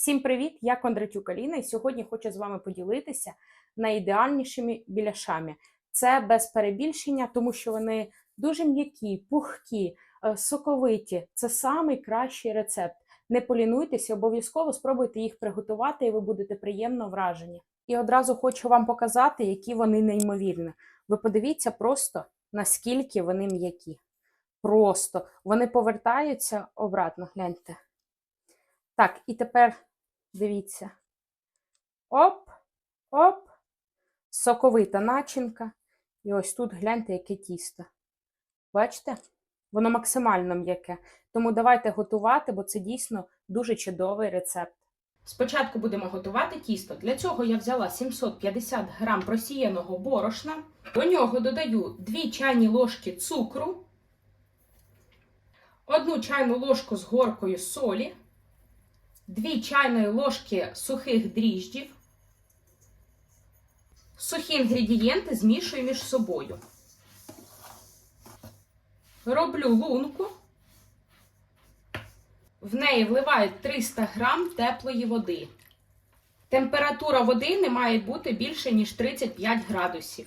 Всім привіт! Я Кондратюк Аліна, і сьогодні хочу з вами поділитися найідеальнішими біляшами. Це без перебільшення, тому що вони дуже м'які, пухкі, е, соковиті. Це самий кращий рецепт. Не полінуйтеся, обов'язково спробуйте їх приготувати, і ви будете приємно вражені. І одразу хочу вам показати, які вони неймовірні. Ви подивіться просто, наскільки вони м'які. Просто вони повертаються обратно, гляньте. Так, і тепер дивіться. Оп, оп, соковита начинка. І ось тут гляньте, яке тісто. Бачите? Воно максимально м'яке. Тому давайте готувати, бо це дійсно дуже чудовий рецепт. Спочатку будемо готувати тісто. Для цього я взяла 750 грам просіяного борошна. До нього додаю 2 чайні ложки цукру, 1 чайну ложку з горкою солі, 2 чайної ложки сухих дріжджів. Сухі інгредієнти змішую між собою. Роблю лунку. В неї вливаю 300 грам теплої води. Температура води не має бути більше, ніж 35 градусів.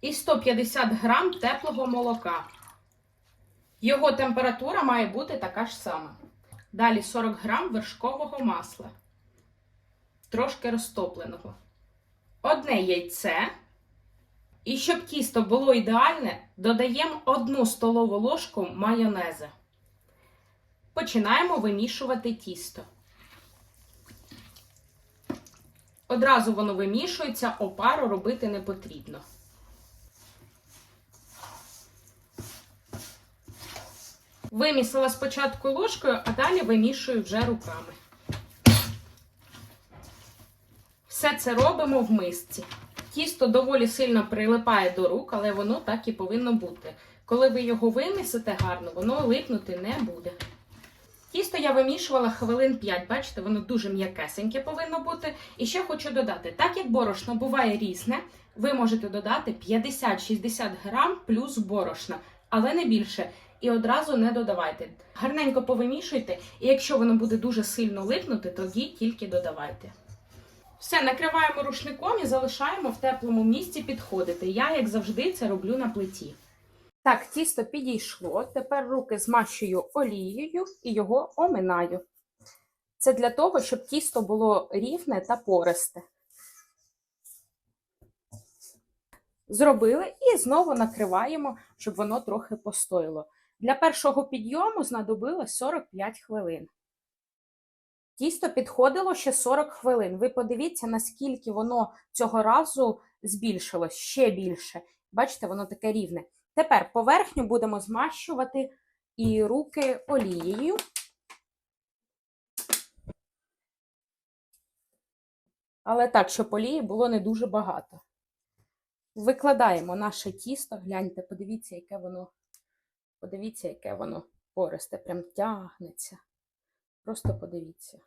І 150 грам теплого молока. Його температура має бути така ж сама. Далі 40 грам вершкового масла, трошки розтопленого. Одне яйце. І щоб тісто було ідеальне, додаємо 1 столову ложку майонеза. Починаємо вимішувати тісто. Одразу воно вимішується, опару робити не потрібно. Вимісила спочатку ложкою, а далі вимішую вже руками. Все це робимо в мисці. Тісто доволі сильно прилипає до рук, але воно так і повинно бути. Коли ви його вимісите гарно, воно липнути не буде. Тісто я вимішувала хвилин 5, бачите, воно дуже м'якесеньке повинно бути. І ще хочу додати: так як борошно буває різне, ви можете додати 50-60 грам плюс борошна, але не більше. І одразу не додавайте. Гарненько повимішуйте, і якщо воно буде дуже сильно липнути, тоді тільки додавайте. Все, накриваємо рушником і залишаємо в теплому місці підходити. Я, як завжди, це роблю на плиті. Так, тісто підійшло. Тепер руки змащую олією і його оминаю. Це для того, щоб тісто було рівне та пористе. Зробили і знову накриваємо, щоб воно трохи постояло. Для першого підйому знадобилось 45 хвилин. Тісто підходило ще 40 хвилин. Ви подивіться, наскільки воно цього разу збільшилось ще більше. Бачите, воно таке рівне. Тепер поверхню будемо змащувати і руки олією. Але так, щоб олії було не дуже багато. Викладаємо наше тісто, гляньте, подивіться, яке воно, подивіться, яке воно пористе, прям тягнеться. Просто подивіться.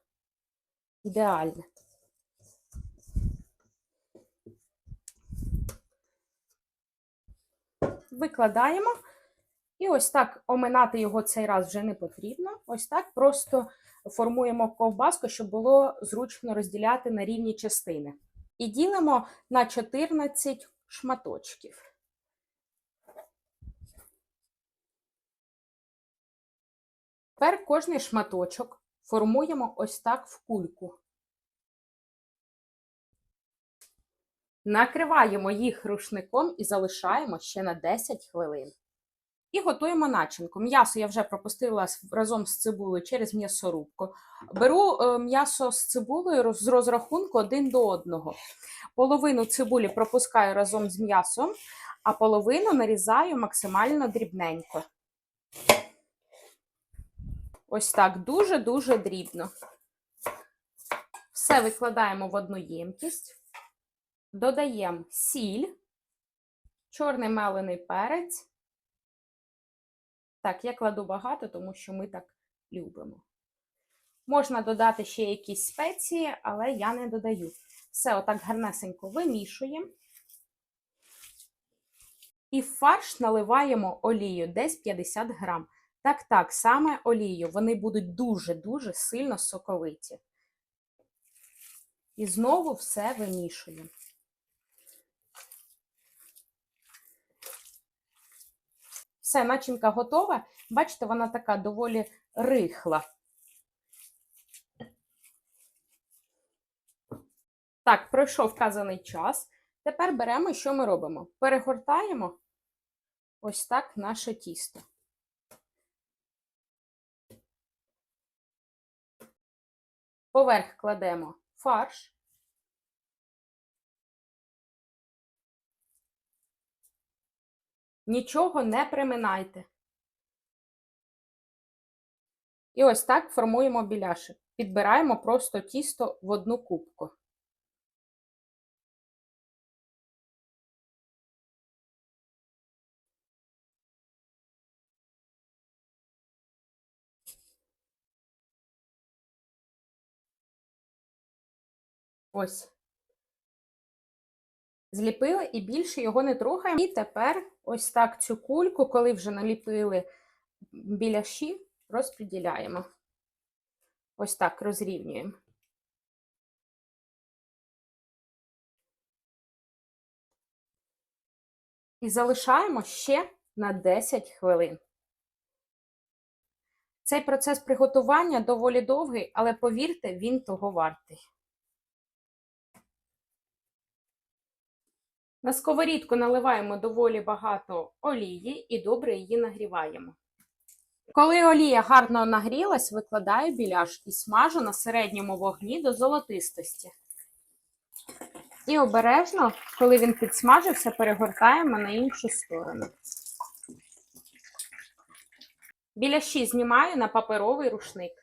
Ідеальне. Викладаємо. І ось так оминати його цей раз вже не потрібно. Ось так просто формуємо ковбаску, щоб було зручно розділяти на рівні частини. І ділимо на 14 шматочків. Тепер кожний шматочок формуємо ось так в кульку. Накриваємо їх рушником і залишаємо ще на 10 хвилин. І готуємо начинку. М'ясо я вже пропустила разом з цибулею через м'ясорубку. Беру е, м'ясо з цибулею з розрахунку один до одного. Половину цибулі пропускаю разом з м'ясом, а половину нарізаю максимально дрібненько. Ось так дуже-дуже дрібно. Все викладаємо в одну ємкість. Додаємо сіль, чорний мелений перець. Так, я кладу багато, тому що ми так любимо. Можна додати ще якісь спеції, але я не додаю. Все отак гарнесенько вимішуємо. І в фарш наливаємо олію десь 50 грам. Так, так, саме олію. Вони будуть дуже-дуже сильно соковиті. І знову все вимішуємо. Все, начинка готова. Бачите, вона така доволі рихла. Так, пройшов вказаний час. Тепер беремо, що ми робимо? Перегортаємо ось так наше тісто. Поверх кладемо фарш. Нічого не приминайте. І ось так формуємо біляшик. Підбираємо просто тісто в одну кубку. Ось. Зліпили і більше його не трогаємо. І тепер ось так цю кульку, коли вже наліпили біляші, розподіляємо. Ось так розрівнюємо. І залишаємо ще на 10 хвилин. Цей процес приготування доволі довгий, але повірте, він того вартий. На сковорідку наливаємо доволі багато олії і добре її нагріваємо. Коли олія гарно нагрілась, викладаю біляш і смажу на середньому вогні до золотистості. І обережно, коли він підсмажився, перегортаємо на іншу сторону. Біляші знімаю на паперовий рушник.